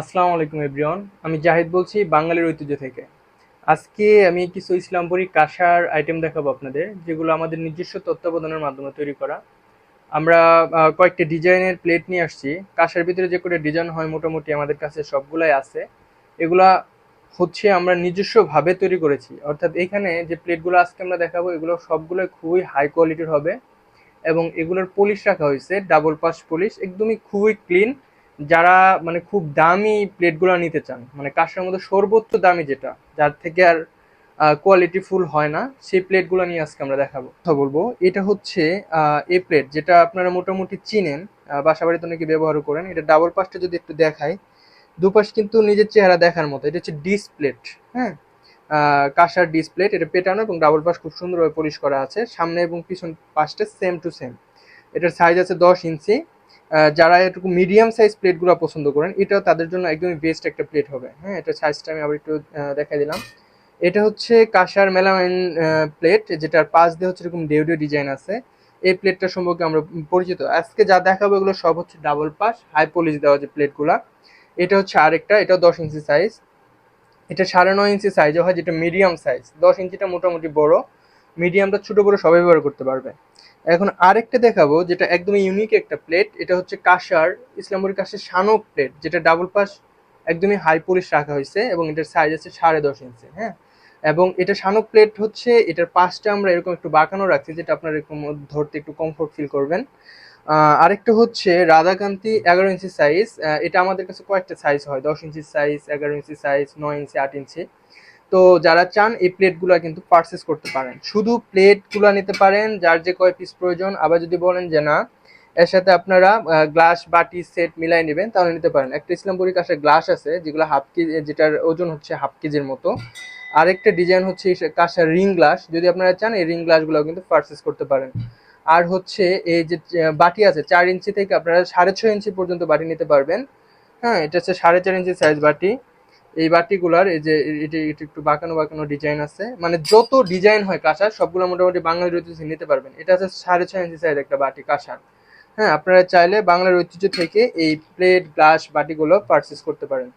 আসসালামু আলাইকুম, এভরিওয়ান। আমি জাহিদ বলছি বাঙালির ঐতিহ্য থেকে। আজকে আমি কিছু ইসলামপুরি কাঁসার আইটেম দেখাবো আপনাদের, যেগুলো আমাদের নিজস্ব তত্ত্বাবধানের মাধ্যমে তৈরি করা। আমরা কয়েকটি ডিজাইনের প্লেট নিয়ে আসছি। কাঁসার ভিতরে যে করে ডিজাইন হয় মোটামুটি আমাদের কাছে সবগুলাই আছে। এগুলা হচ্ছে আমরা নিজস্বভাবে তৈরি করেছি। অর্থাৎ এখানে যে প্লেটগুলো আজকে আমরা দেখাবো, এগুলো সবগুলোই খুবই হাই কোয়ালিটির হবে। এবং এগুলোর পলিশ রাখা হয়েছে ডাবল পাস পলিশ একদমই খুবই ক্লিন যারা মানে খুব দামি প্লেটগুলো নিতে চান মানে কাঁসার মধ্যে সর্বোচ্চ দামি যেটা যার থেকে আর কোয়ালিটি ফুল হয় না সেই প্লেটগুলো নিয়ে আজকে আমরা দেখাবো। কথা বলব এটা হচ্ছে এ প্লেট যেটা আপনারা মোটামুটি চিনেন আহ, বাসা বাড়িতে অনেকে ব্যবহার করেন। এটা ডাবল পাসটা যদি একটু দেখায় দুপাশ কিন্তু নিজের চেহারা দেখার মতো। এটা হচ্ছে ডিস প্লেট হ্যাঁ? কাঁসার ডিসপ্লেট এটা পেটানো এবং ডাবল পাশ খুব সুন্দরভাবে পলিশ করা আছে। সামনে এবং পিছন পাশটা সেম টু সেম এটার সাইজ আছে দশ ইঞ্চি। যারা এটুকু মিডিয়াম সাইজ প্লেটগুলো পছন্দ করেন, এটাও তাদের জন্য একদমই বেস্ট একটা প্লেট হবে। হ্যাঁ এটা সাইজটা আমি আবার একটু দেখাই দিলাম। এটা হচ্ছে কাঁসার মেলামাইন প্লেট যেটার পাশ দিয়ে হচ্ছে এরকম ডেউডিও ডিজাইন আছে। এই প্লেটটা সম্পর্কে আমরা পরিচিত। আজকে যা দেখাবো এগুলো সব হচ্ছে ডাবল পাস হাই পলিশ দেওয়া যে প্লেটগুলা এটা হচ্ছে আরেকটা, এটাও দশ ইঞ্চি সাইজ এটা সাড়ে নয় ইঞ্চি সাইজও হয়, যেটা মিডিয়াম সাইজ দশ ইঞ্চিটা মোটামুটি বড়। মিডিয়ামটা ছোট বড় সবাই ব্যবহার করতে পারবে। এখন আরেকটা দেখাবো যেটা একদমই ইউনিক একটা প্লেট এটা হচ্ছে কাঁসার ইসলামপুরি কাঁসার শানক প্লেট যেটা ডাবল পাস একদমই হাই পলিশ রাখা হয়েছে এবং এটার সাইজ আছে সাড়ে দশ ইঞ্চি হ্যাঁ? এবং এটা শানক প্লেট হচ্ছে, এটার পাশটা আমরা এরকম একটু বাঁকানো রাখছি যেটা আপনার এরকম ধরতে একটু কমফোর্ট ফিল করবেন। আরেকটা হচ্ছে রাধাকান্তি এগারো ইঞ্চি সাইজ এটা আমাদের কাছে কয়েকটা সাইজ হয়, দশ ইঞ্চি সাইজ এগারো ইঞ্চি সাইজ নয় ইঞ্চি, আট ইঞ্চি। তো যারা চান, এই প্লেটগুলো কিন্তু পারচেস করতে পারেন। শুধু প্লেটগুলো নিতে পারেন, যার যে কয় পিস প্রয়োজন। আবার যদি বলেন যে না, এর সাথে আপনারা গ্লাস বাটি সেট মিলাই নেবেন, তাহলে নিতে পারেন। একটা ইসলামপুরি কাঁচের গ্লাস আছে, যেগুলো হাফ কেজি যেটার ওজন হচ্ছে হাফ কেজির মতো। আরেকটা ডিজাইন হচ্ছে কাঁসার রিং গ্লাস যদি আপনারা চান, এই রিং গ্লাসগুলো কিন্তু পারচেস করতে পারেন। আর হচ্ছে এই যে বাটি আছে, চার ইঞ্চি থেকে আপনারা সাড়ে ছয় ইঞ্চি পর্যন্ত বাটি নিতে পারবেন। হ্যাঁ এটা হচ্ছে সাড়ে চার ইঞ্চি সাইজ বাটি। এই বাটিগুলার, এই যে এটি এটি একটু বাঁকানো বাঁকানো ডিজাইন আছে। মানে যত ডিজাইন হয় কাঁসার, সবগুলো মোটামুটি বাঙালির ঐতিহ্য নিতে পারবেন। এটা আছে সাড়ে ছয় ইঞ্চি সাইজ একটা বাটি কাঁসার। হ্যাঁ আপনারা চাইলে বাংলার ঐতিহ্য থেকে এই প্লেট গ্লাস বাটিগুলো পারচেস করতে পারেন।